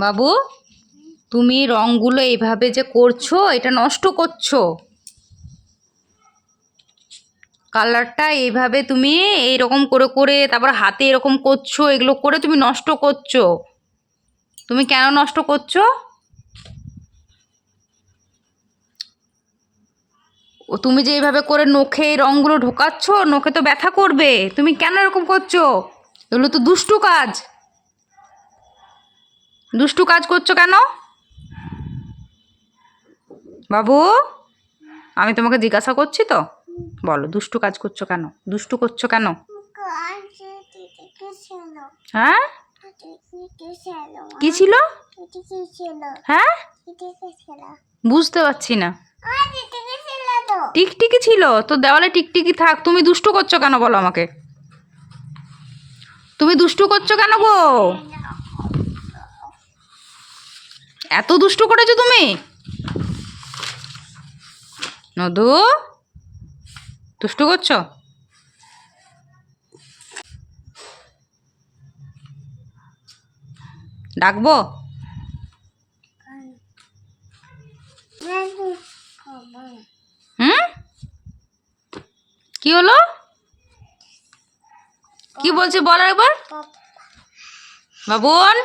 বাবু, তুমি রঙগুলো এইভাবে যে করছ, এটা নষ্ট করছ। কালারটা এইভাবে তুমি এইরকম করে করে, তারপর হাতে এরকম করছ, এগুলো করে তুমি নষ্ট করছ। তুমি কেন নষ্ট করছ? ও, তুমি যে এইভাবে করে নখে এই রঙগুলো ঢোকাচ্ছ, নখে তো ব্যথা করবে। তুমি কেন এরকম করছ? এগুলো তো দুষ্টু কাজ। দুষ্টু কাজ করছ কেন? বাবু, আমি তোমাকে জিজ্ঞাসা করছি তো। বলো, দুষ্টু কাজ করছ কেন? দুষ্টু করছ কেন? হ্যাঁ? কি ছিল? হ্যাঁ? বুঝতে পারছি না। টিকটিকি ছিল, তো দেওয়ালে টিকটিকি থাক। তুমি দুষ্টু করছ কেন বলো আমাকে? তুমি দুষ্টু করছ কেন গো? এত দুষ্টু করেছ তুমি? নদু দুষ্টু করছ? ডাকবো? হুম? কি হলো? কি বলছি বল একবার বাবুন?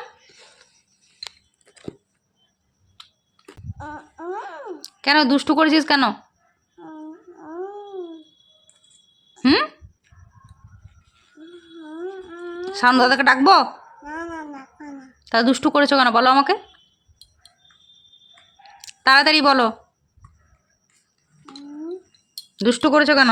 কেন দুষ্টু করেছিস কেন? হুম? শান্ত দাদাকে ডাকবো? তা দুষ্টু করেছ কেন বলো আমাকে। তাড়াতাড়ি বলো। দুষ্টু করেছ কেন?